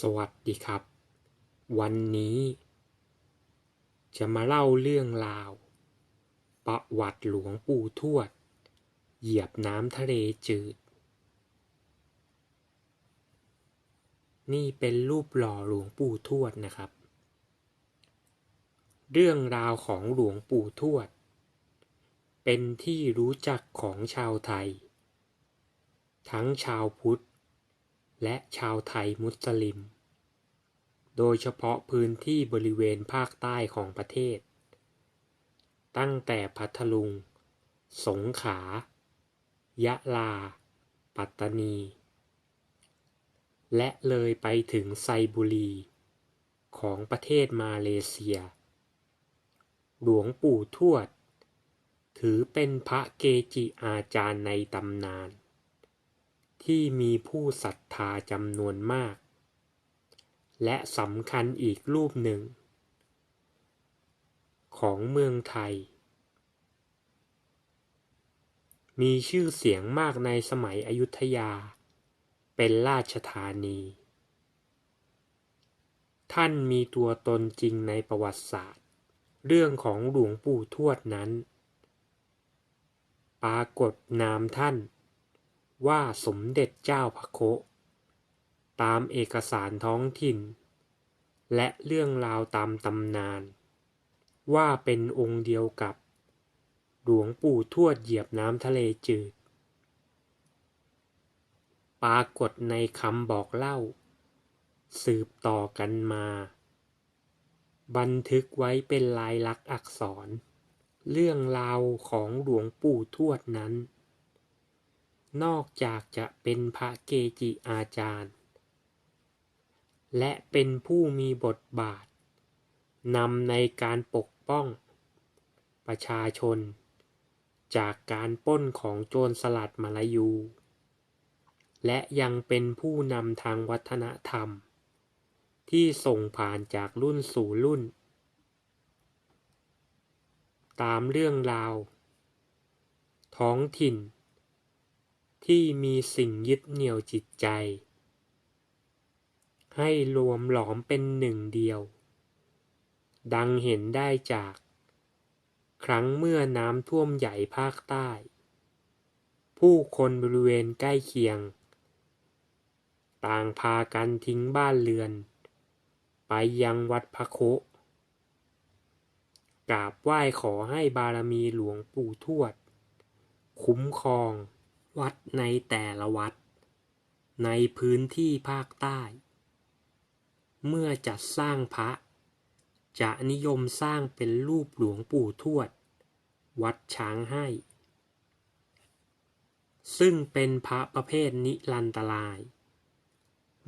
สวัสดีครับ วันนี้ จะมาเล่าเรื่องราว ประวัติหลวงปู่ทวด เหยียบน้ำทะเลจืด นี่เป็นรูปหล่อหลวงปู่ทวดนะครับ เรื่องราวของหลวงปู่ทวด เป็นที่รู้จักของชาวไทย ทั้งชาวพุทธ และชาวไทยมุสลิม โดยเฉพาะพื้นที่บริเวณภาคใต้ของประเทศ ตั้งแต่พัทลุง สงขลา ยะลา ปัตตานี และเลยไปถึงไซบุรี ของประเทศมาเลเซีย หลวงปู่ทวด ถือเป็นพระเกจิอาจารย์ในตำนาน ที่มีผู้ศรัทธาจำนวนมาก และสำคัญอีกรูปหนึ่ง ของเมืองไทย มีชื่อเสียงมากในสมัยอยุธยา เป็นราชธานี ท่านมีตัวตนจริงในประวัติศาสตร์ เรื่องของหลวงปู่ทวดนั้น ปรากฏนามท่าน ว่าสมเด็จเจ้าพระโค ตามเอกสารท้องถิ่น และเรื่องราวตามตำนาน ว่าเป็นองค์เดียวกับ หลวงปู่ทวดเหยียบน้ำทะเลจืด ปรากฏในคำบอกเล่า สืบต่อกันมา บันทึกไว้เป็นลายลักษณ์อักษร เรื่องราวของหลวงปู่ทวดนั้น นอกจากจะเป็นพระเกจิอาจารย์ และเป็นผู้มีบทบาทนำในการปกป้อง ประชาชน จากการป้นของโจรสลัดมาลายู และยังเป็นผู้นำทางวัฒนธรรม ที่ส่งผ่านจากรุ่นสู่รุ่น ตามเรื่องราว ท้องถิ่น ที่มีสิ่งยึดเหนี่ยวจิตใจ ให้รวมหลอมเป็นหนึ่งเดียว ดังเห็นได้จาก ครั้งเมื่อน้ำท่วมใหญ่ภาคใต้ ผู้คนบริเวณใกล้เคียง ต่างพากันทิ้งบ้านเรือน ไปยังวัดพระโคกราบไหว้ขอให้บารมีหลวงปู่ทวด คุ้มครอง วัดในแต่ละวัด ในพื้นที่ภาคใต้ เมื่อจัดสร้างพระ จะนิยมสร้างเป็นรูปหลวงปู่ทวด วัดช้างให้ ซึ่งเป็นพระประเภทนิรันตราย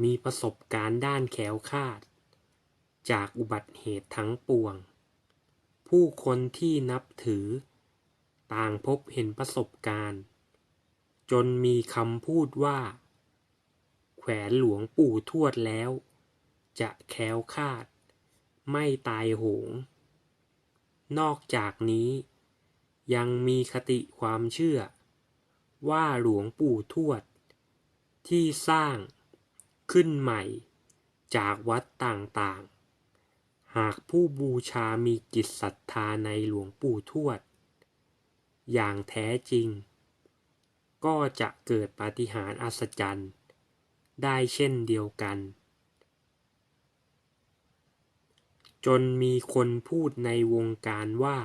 มีประสบการณ์ด้านแขวคาด จากอุบัติเหตุทั้งปวง ผู้คนที่นับถือ ต่างพบเห็นประสบการณ์ จนมีคำพูดว่า แขวนหลวงปู่ทวดแล้ว จะแค้วคาด ไม่ตายโหง นอกจากนี้ ยังมีคติความเชื่อ ว่าหลวงปู่ทวด ที่สร้างขึ้นใหม่ จากวัดต่างๆ หากผู้บูชามีจิตศรัทธาในหลวงปู่ทวด อย่างแท้จริง ก็จะเกิดปาฏิหาริย์อัศจรรย์ ได้เช่นเดียวกัน จนมีคนพูดในวงการว่า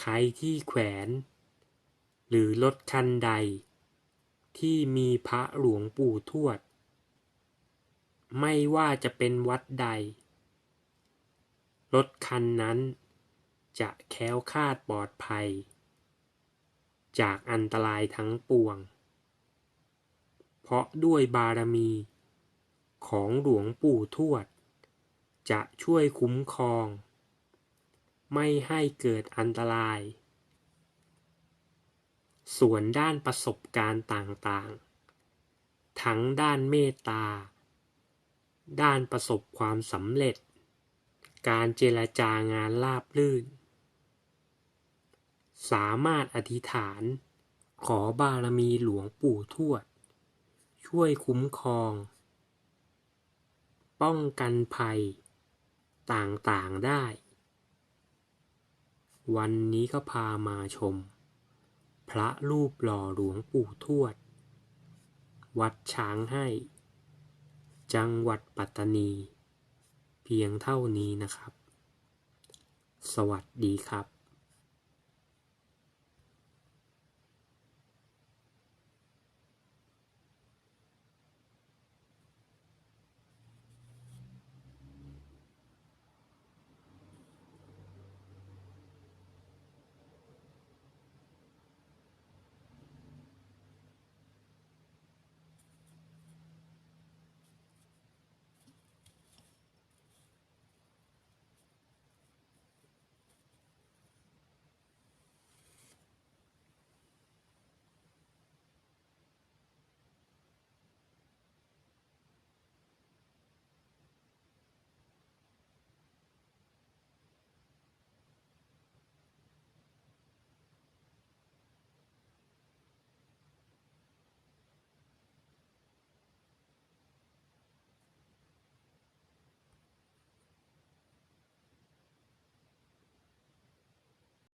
ใครที่แขวน หรือรถคันใด ที่มีพระหลวงปู่ทวด ไม่ว่าจะเป็นวัดใด รถคันนั้นจะแค้วคาดปลอดภัย จากอันตรายทั้งปวง เพราะด้วยบารมี ของหลวงปู่ทวด จะช่วยคุ้มครอง ไม่ให้เกิดอันตราย ส่วนด้านประสบการณ์ต่างๆ ทั้งด้านเมตตา ด้านประสบความสำเร็จ การเจรจางานราบรื่น สามารถอธิษฐาน ขอบารมีหลวงปู่ทวด ช่วยคุ้มครอง ป้องกันภัย ต่างๆได้ วันนี้ก็พามาชม พระรูปหล่อหลวงปู่ทวด วัดช้างให้ จังหวัดปัตตานี เพียงเท่านี้นะครับ สวัสดีครับ